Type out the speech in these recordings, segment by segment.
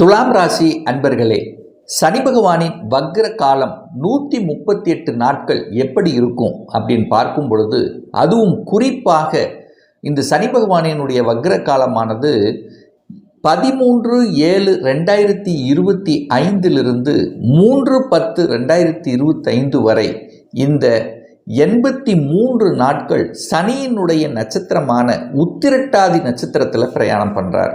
துலாம் ராசி அன்பர்களே சனி பகவானின் வக்ர காலம் நூற்றி முப்பத்தி எட்டு நாட்கள் எப்படி இருக்கும் அப்படின்னு பார்க்கும் பொழுது அதுவும் குறிப்பாக இந்த சனி பகவானினுடைய வக்ர காலமானது பதிமூன்று ஏழு ரெண்டாயிரத்தி இருபத்தி ஐந்திலிருந்து மூன்று பத்து ரெண்டாயிரத்தி இருபத்தைந்து வரை இந்த எண்பத்தி மூன்று நாட்கள் சனியினுடைய நட்சத்திரமான உத்திரட்டாதி நட்சத்திரத்தில் பிரயாணம் பண்ணுறார்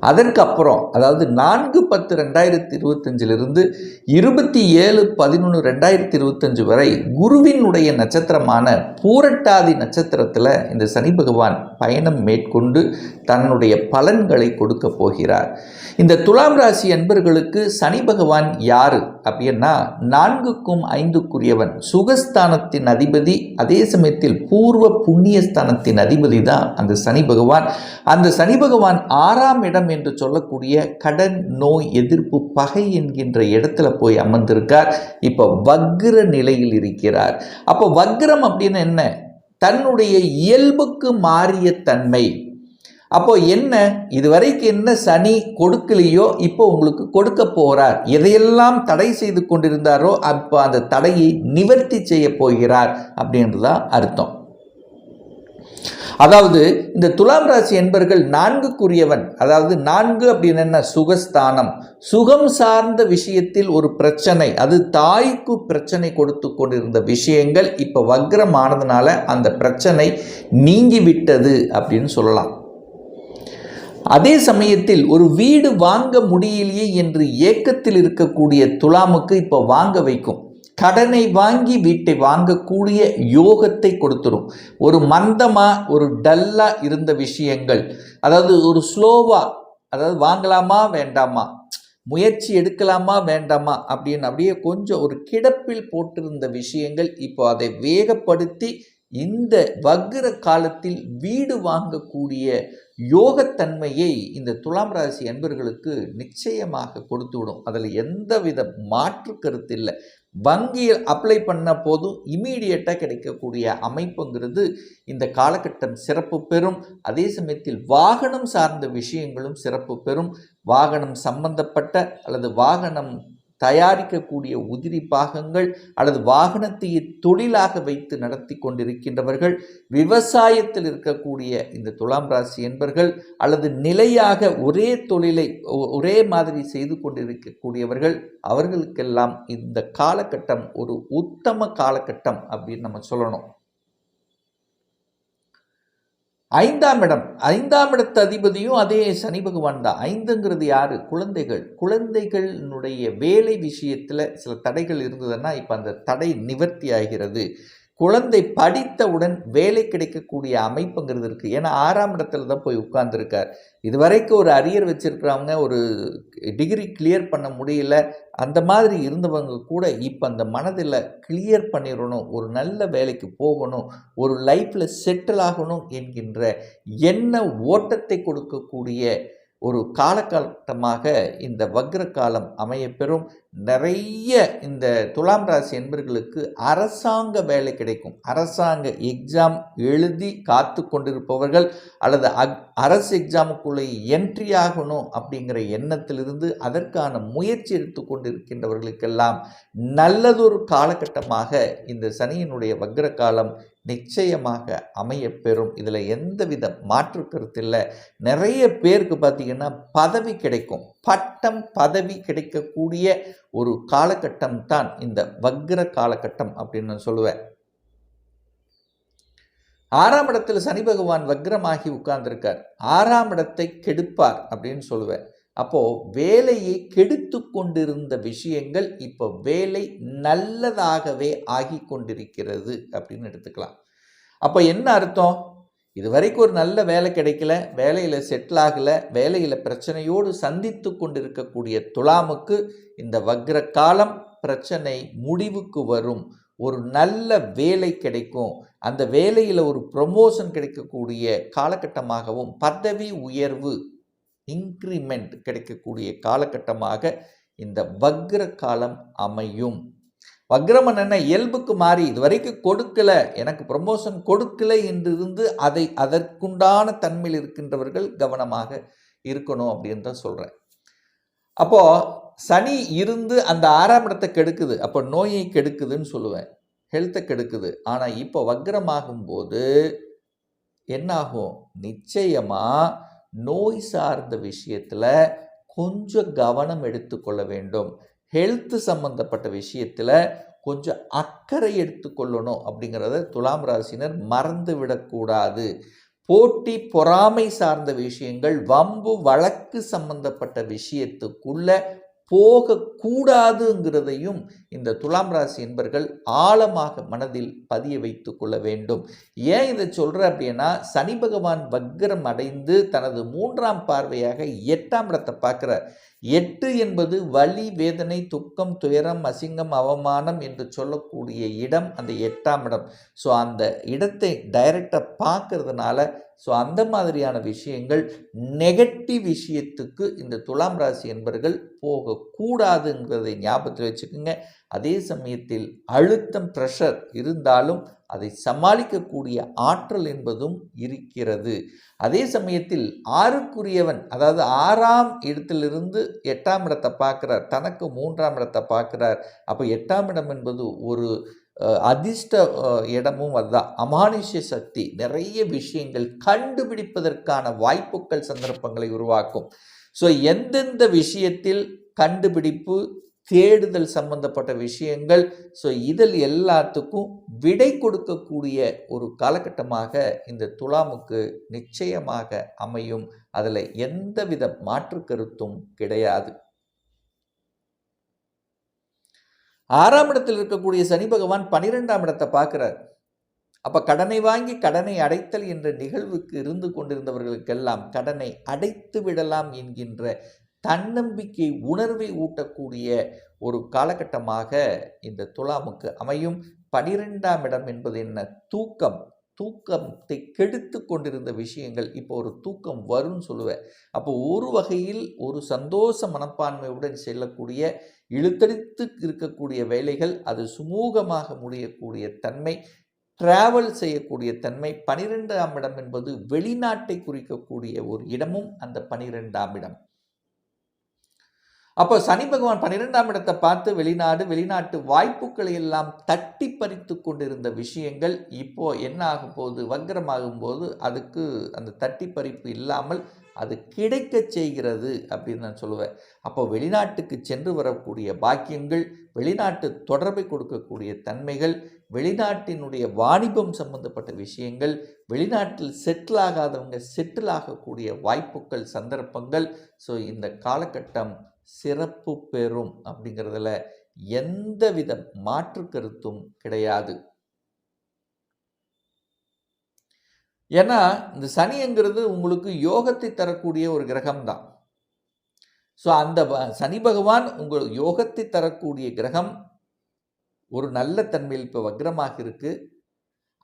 அதற்கு அப்புறம் அதாவது நான்கு பத்து ரெண்டாயிரத்தி இருபத்தஞ்சிலிருந்து இருபத்தி ஏழு பதினொன்று ரெண்டாயிரத்தி இருபத்தஞ்சு வரை குருவினுடைய நட்சத்திரமான பூரட்டாதி நட்சத்திரத்தில் இந்த சனி பகவான் பயணம் மேற்கொண்டு தன்னுடைய பலன்களை கொடுக்க போகிறார். இந்த துலாம் ராசி அன்பர்களுக்கு சனி பகவான் யாரு? அப்படின்னா நான்குக்கும் ஐந்துக்குரியவன் சுகஸ்தானத்தின் அதிபதி அதே சமயத்தில் பூர்வ புண்ணியஸ்தானத்தின் அதிபதி தான் அந்த சனி பகவான். அந்த சனி பகவான் ஆறாம் இடம் என்று சொல்லக்கூடிய கடன் நோய் எதிர்ப்பு பகை என்கின்ற இடத்துல போய் அமர்ந்திருக்கார். இப்போ வக்ர நிலையில் இருக்கிறார். அப்போ வக்ரம் அப்படின்னு என்ன? தன்னுடைய இயல்புக்கு மாறிய தன்மை. அப்போ என்ன? இதுவரைக்கும் என்ன சனி கொடுக்கலையோ இப்போ உங்களுக்கு கொடுக்க போகிறார் எதையெல்லாம் தடை செய்து கொண்டிருந்தாரோ அப்போ அந்த தடையை நிவர்த்தி செய்ய போகிறார் அப்படின்றதான் அர்த்தம். அதாவது இந்த துலாம் ராசி என்பர்கள் நான்குக்குரியவன். அதாவது நான்கு அப்படின்னு என்ன? சுகஸ்தானம். சுகம் சார்ந்த விஷயத்தில் ஒரு பிரச்சனை. அது தாய்க்கு பிரச்சனை கொடுத்து கொண்டிருந்த விஷயங்கள் இப்போ வக்ரமானதுனால அந்த பிரச்சனை நீங்கிவிட்டது அப்படின்னு சொல்லலாம். அதே சமயத்தில் ஒரு வீடு வாங்க முடியலையே என்று ஏக்கத்தில் இருக்கக்கூடிய துலாமுக்கு இப்போ வாங்க வைக்கும். கடனை வாங்கி வீட்டை வாங்கக்கூடிய யோகத்தை கொடுத்துரும். ஒரு மந்தமாக ஒரு டல்லாக இருந்த விஷயங்கள். அதாவது ஒரு ஸ்லோவாக அதாவது வாங்கலாமா வேண்டாமா? முயற்சி எடுக்கலாமா வேண்டாமா? அப்படின்னு அப்படியே கொஞ்சம் ஒரு கிடப்பில் போட்டிருந்த விஷயங்கள் இப்போ அதை வேகப்படுத்தி இந்த வக்ர காலத்தில் வீடு வாங்கக்கூடிய யோகத்தன்மையை இந்த துலாம் ராசி அன்பர்களுக்கு நிச்சயமாக கொடுத்து விடும் அதில் எந்தவித மாற்று கருத்து இல்லை. வங்கியில் அப்ளை பண்ண போதும் இமீடியட்டாக கிடைக்கக்கூடிய அமைப்புங்கிறது இந்த காலகட்டம் சிறப்பு பெறும். அதே சமயத்தில் வாகனம் சார்ந்த விஷயங்களும் சிறப்பு பெறும். வாகனம் சம்பந்தப்பட்ட அல்லது வாகனம் தயாரிக்கக்கூடிய உதிரி பாகங்கள் அல்லது வாகனத்தை தொழிலாக வைத்து நடத்தி கொண்டிருக்கின்றவர்கள் விவசாயத்தில் இருக்கக்கூடிய இந்த துலாம் ராசி என்பர்கள் அல்லது நிலையாக ஒரே தொழிலை ஒரே மாதிரி செய்து கொண்டிருக்கக்கூடியவர்கள் அவர்களுக்கெல்லாம் இந்த காலகட்டம் ஒரு உத்தம காலகட்டம் அப்படின்னு நம்ம சொல்லணும். ஐந்தாம் இடம். ஐந்தாம் இடத்து அதிபதியும் அதே சனி பகவான் தான். ஐந்துங்கிறது யாரு? குழந்தைகள். குழந்தைகளினுடைய வேலை விஷயத்தில் சில தடைகள் இருந்ததுன்னா இப்போ அந்த தடை நிவர்த்தி ஆகிறது. குழந்தை படித்தவுடன் வேலை கிடைக்கக்கூடிய அமைப்புங்கிறது இருக்குது ஏன்னா ஆறாம் இடத்துல தான் போய் உட்கார்ந்துருக்கார். இது வரைக்கும் ஒரு அரியர் வச்சுருக்கிறவங்க ஒரு டிகிரி கிளியர் பண்ண முடியல அந்த மாதிரி இருந்தவங்க கூட இப்போ அந்த மனதில் கிளியர் பண்ணிடணும் ஒரு நல்ல வேலைக்கு போகணும் ஒரு லைஃப்பில் செட்டில் ஆகணும் என்கின்ற என்ன ஓட்டத்தை கொடுக்கக்கூடிய ஒரு காலகட்டமாக இந்த வக்ர காலம் அமையப்பெறும். நிறைய இந்த துலாம் ராசி என்பர்களுக்கு அரசாங்க வேலை கிடைக்கும். அரசாங்க எக்ஸாம் எழுதி காத்து கொண்டிருப்பவர்கள் அல்லது அக் அரசு எக்ஸாமுக்குள்ளே என்ட்ரி ஆகணும் அப்படிங்கிற எண்ணத்திலிருந்து அதற்கான முயற்சி எடுத்து கொண்டிருக்கின்றவர்களுக்கெல்லாம் நல்லதொரு காலகட்டமாக இந்த சனியினுடைய வக்ர காலம் நிச்சயமாக அமையப்பெறும். இதில் எந்தவித மாற்று கருத்து இல்லை நிறைய பேருக்கு பார்த்திங்கன்னா பதவி கிடைக்கும். பட்டம் பதவி கிடைக்கக்கூடிய ஒரு காலகட்டம் தான் இந்த வக்ர காலகட்டம் அப்படின்னு நான் சொல்லுவேன். ஆறாம் இடத்தில் சனி பகவான் வக்ரமாகி உட்கார்ந்துருக்கார். ஆறாம் இடத்தை கெடுப்பார் அப்படின்னு சொல்லுவேன். அப்போது வேலையை கெடுத்து கொண்டிருந்த விஷயங்கள் இப்போ வேலை நல்லதாகவே ஆகி கொண்டிருக்கிறது அப்படின்னு எடுத்துக்கலாம். அப்போ என்ன அர்த்தம்? இது வரைக்கும் ஒரு நல்ல வேலை கிடைக்கல வேலையில் செட்டில் ஆகலை வேலையில் பிரச்சனையோடு சந்தித்து கொண்டிருக்கக்கூடிய துலாமுக்கு இந்த வக்ர காலம் பிரச்சனை முடிவுக்கு வரும். ஒரு நல்ல வேலை கிடைக்கும். அந்த வேலையில் ஒரு ப்ரொமோஷன் கிடைக்கக்கூடிய காலகட்டமாகவும் பதவி உயர்வு இன்க்ரிமெண்ட் கிடைக்கக்கூடிய காலகட்டமாக இந்த வக்ர காலம் அமையும். வக்ரமன் என்ன? இயல்புக்கு மாறி இது வரைக்கும் கொடுக்கல. எனக்கு ப்ரமோஷன் கொடுக்கல என்று இருந்து அதை அதற்குண்டான தன்மையில் இருக்கின்றவர்கள் கவனமாக இருக்கணும் அப்படின்னு தான் சொல்கிறேன் அப்போது சனி இருந்து அந்த ஆறாம் இடத்தை கெடுக்குது. அப்போ நோயை கெடுக்குதுன்னு சொல்லுவேன். ஹெல்த்தை கெடுக்குது. ஆனால் இப்போ வக்ரமாகும் போது என்னாகும்? நிச்சயமாக நோய் சார்ந்த விஷயத்தில் கொஞ்சம் கவனம் எடுத்துக்கொள்ள வேண்டும். ஹெல்த் சம்பந்தப்பட்ட விஷயத்தில் கொஞ்சம் அக்கறை எடுத்துக்கொள்ளணும் அப்படிங்கிறத துலாம் ராசினர் மறந்து விடக்கூடாது. போட்டி பொறாமை சார்ந்த விஷயங்கள் வம்பு வழக்கு சம்பந்தப்பட்ட விஷயத்துக்குள்ள போகக்கூடாதுங்கிறதையும் இந்த துலாம் ராசி என்பர்கள் ஆழமாக மனதில் பதிய வைத்து கொள்ள வேண்டும். ஏன் இதை சொல்கிற அப்படின்னா சனி பகவான் வக்ரம் அடைந்து தனது மூன்றாம் பார்வையாக எட்டாம் இடத்தை பார்க்குறார். எட்டு என்பது வலி வேதனை துக்கம் துயரம் அசிங்கம் அவமானம் என்று சொல்லக்கூடிய இடம் அந்த எட்டாம் இடம். ஸோ அந்த இடத்தை டைரக்டாக பார்க்கறதுனால ஸோ அந்த மாதிரியான விஷயங்கள் நெகட்டிவ் விஷயத்துக்கு இந்த துலாம் ராசி என்பர்கள் போகக்கூடாதுங்கிறதை ஞாபகத்தில் வச்சுக்கோங்க. அதே சமயத்தில் அழுத்தம் ப்ரெஷர் இருந்தாலும் அதை சமாளிக்கக்கூடிய ஆற்றல் என்பதும் இருக்கிறது. அதே சமயத்தில் ஆறுக்குரியவன் அதாவது ஆறாம் இடத்திலிருந்து எட்டாம் இடத்தை பார்க்குறார் தனக்கு மூன்றாம் இடத்தை பார்க்குறார். அப்போ எட்டாம் இடம் என்பது ஒரு அதிர்ஷ்ட இடமும் அதுதான். அமானுஷ்ய சக்தி நிறைய விஷயங்கள் கண்டுபிடிப்பதற்கான வாய்ப்புகள் சந்தர்ப்பங்களை உருவாக்கும். ஸோ எந்தெந்த விஷயத்தில் கண்டுபிடிப்பு தேடுதல் சம்பந்தப்பட்ட விஷயங்கள். ஸோ இதில் எல்லாத்துக்கும் விடை கொடுக்கக்கூடிய ஒரு காலகட்டமாக இந்த துலாமுக்கு நிச்சயமாக அமையும். அதில் எந்தவித மாற்று கருத்தும் கிடையாது. ஆறாம் இடத்தில் இருக்கக்கூடிய சனி பகவான் பனிரெண்டாம் இடத்தை பார்க்குறார். அப்போ கடனை வாங்கி கடனை அடைத்தல் என்ற நிகழ்வுக்கு இருந்து கொண்டிருந்தவர்களுக்கெல்லாம் கடனை அடைத்து விடலாம் என்கின்ற தன்னம்பிக்கை உணர்வை ஊட்டக்கூடிய ஒரு காலகட்டமாக இந்த துலாமுக்கு அமையும். பனிரெண்டாம் இடம் என்பது என்ன? தூக்கம். தூக்கத்தை கெடுத்து கொண்டிருந்த விஷயங்கள் இப்போ ஒரு தூக்கம் வரும்னு சொல்லுவேன். அப்போ ஒரு வகையில் ஒரு சந்தோஷ மனப்பான்மையுடன் செல்லக்கூடிய இழுத்தடித்து இருக்கக்கூடிய வேலைகள் அது சுமூகமாக முடியக்கூடிய தன்மை டிராவல் செய்யக்கூடிய தன்மை பனிரெண்டாம் இடம் என்பது வெளிநாட்டை குறிக்கக்கூடிய ஒரு இடமும் அந்த பனிரெண்டாம் இடம். அப்போ சனி பகவான் பன்னிரெண்டாம் இடத்தை பார்த்து வெளிநாடு வெளிநாட்டு வாய்ப்புகளை எல்லாம் தட்டி பறித்து கொண்டிருந்த விஷயங்கள் இப்போ என்ன ஆகும் போது வக்ரமாகும் போது அதுக்கு அந்த தட்டி பறிப்பு இல்லாமல் அது கிடைக்க செய்கிறது அப்படின்னு நான் சொல்லுவேன். அப்போ வெளிநாட்டுக்கு சென்று வரக்கூடிய பாக்கியங்கள் வெளிநாட்டு தொடர்பை கொடுக்கக்கூடிய தன்மைகள் வெளிநாட்டினுடைய வாணிபம் சம்பந்தப்பட்ட விஷயங்கள் வெளிநாட்டில் செட்டில் ஆகாதவங்க செட்டில் ஆகக்கூடிய வாய்ப்புகள் சந்தர்ப்பங்கள். ஸோ இந்த காலகட்டம் சிறப்பு பெறும் அப்படிங்கிறதுல எந்தவித மாற்று கருத்தும் கிடையாது. ஏன்னா இந்த சனிங்கிறது உங்களுக்கு யோகத்தை தரக்கூடிய ஒரு கிரகம்தான். ஸோ அந்த சனி பகவான் உங்கள் யோகத்தை தரக்கூடிய கிரகம் ஒரு நல்ல தன்மையில் இப்போ வக்ரமாக இருக்குது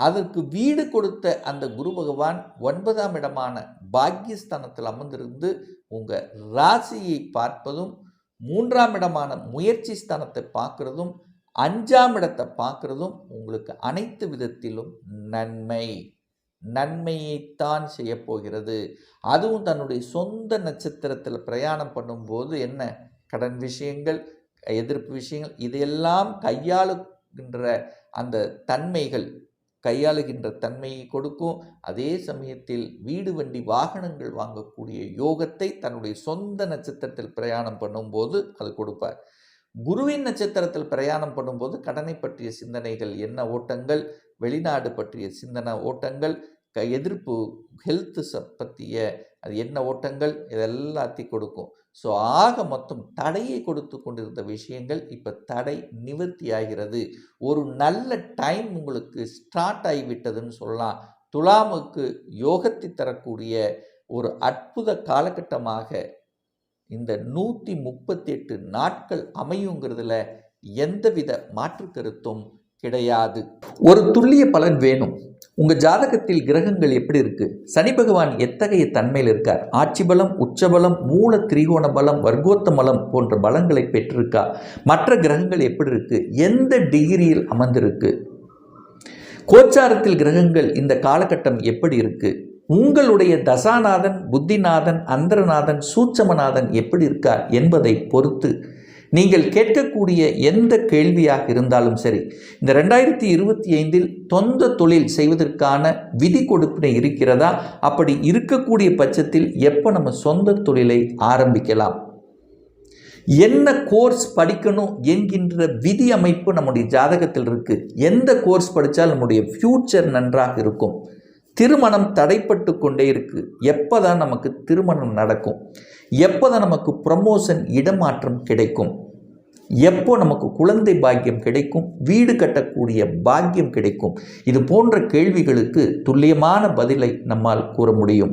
அதற்கு வீடு கொடுத்த அந்த குரு பகவான் ஒன்பதாம் இடமான பாக்கியஸ்தானத்தில் அமர்ந்திருந்து உங்கள் ராசியை பார்ப்பதும் மூன்றாம் இடமான முயற்சி ஸ்தானத்தை பார்க்குறதும் அஞ்சாம் இடத்தை பார்க்குறதும் உங்களுக்கு அனைத்து விதத்திலும் நன்மை. நன்மையைத்தான் செய்ய போகிறது. அதுவும் தன்னுடைய சொந்த நட்சத்திரத்தில் பிரயாணம் பண்ணும்போது என்ன? கடன் விஷயங்கள் எதிர்ப்பு விஷயங்கள் இதையெல்லாம் கையாளுகின்ற அந்த தன்மைகள் கையாளுகின்ற தன்மையை கொடுக்கும். அதே சமயத்தில் வீடு வண்டி வாகனங்கள் வாங்கக்கூடிய யோகத்தை தன்னுடைய சொந்த நட்சத்திரத்தில் பிரயாணம் பண்ணும்போது அது கொடுப்பார். குருவின் நட்சத்திரத்தில் பிரயாணம் பண்ணும்போது கடனை பற்றிய சிந்தனைகள் என்ன ஓட்டங்கள் வெளிநாடு பற்றிய சிந்தனை ஓட்டங்கள் க எதிர்ப்பு ஹெல்த்து ச பற்றிய அது என்ன ஓட்டங்கள் இதெல்லாத்தையும் கொடுக்கும். ஸோ ஆக மொத்தம் தடையை கொடுத்து கொண்டிருந்த விஷயங்கள் இப்போ தடை நிவர்த்தி ஆகிறது. ஒரு நல்ல டைம் உங்களுக்கு ஸ்டார்ட் ஆகிவிட்டதுன்னு சொல்லலாம். துலாமுக்கு யோகத்தை தரக்கூடிய ஒரு அற்புத காலகட்டமாக இந்த நூற்றி முப்பத்தி எட்டு நாட்கள் அமையுங்கிறதுல எந்தவித மாற்று கருத்தும் கிடையாது. ஒரு துல்லிய பலன் வேணும். உங்க ஜாதகத்தில் கிரகங்கள் எப்படி இருக்கு? சனி பகவான் எத்தகைய தன்மையில் இருக்கார்? ஆட்சி பலம் உச்சபலம் மூல திரிகோண பலம் வர்க்கோத்த பலம் போன்ற பலங்களை பெற்றிருக்கா? மற்ற கிரகங்கள் எப்படி இருக்கு? எந்த டிகிரியில் அமர்ந்திருக்கு? கோச்சாரத்தில் கிரகங்கள் இந்த காலகட்டம் எப்படி இருக்கு? உங்களுடைய தசாநாதன் புத்திநாதன் அந்தரநாதன் சூட்சமநாதன் எப்படி இருக்கார் என்பதை பொறுத்து நீங்கள் கேட்கக்கூடிய எந்த கேள்வியாக இருந்தாலும் சரி இந்த ரெண்டாயிரத்தி இருபத்தி ஐந்தில் சொந்த தொழில் செய்வதற்கான விதி கொடுப்பினை இருக்கிறதா? அப்படி இருக்கக்கூடிய பட்சத்தில் எப்போ நம்ம சொந்த தொழிலை ஆரம்பிக்கலாம்? என்ன கோர்ஸ் படிக்கணும் என்கின்ற விதி அமைப்பு நம்முடைய ஜாதகத்தில் இருக்குது எந்த கோர்ஸ் படித்தால் நம்முடைய ஃப்யூச்சர் நன்றாக இருக்கும்? திருமணம் தடைப்பட்டு கொண்டே இருக்குது எப்போ தான் நமக்கு திருமணம் நடக்கும்? எப்போ தான் நமக்கு ப்ரமோஷன் இடமாற்றம் கிடைக்கும்? எப்போ நமக்கு குழந்தை பாக்கியம் கிடைக்கும்? வீடு கட்டக்கூடிய பாக்கியம் கிடைக்கும்? இது போன்ற கேள்விகளுக்கு துல்லியமான பதிலை நம்மால் கூற முடியும்.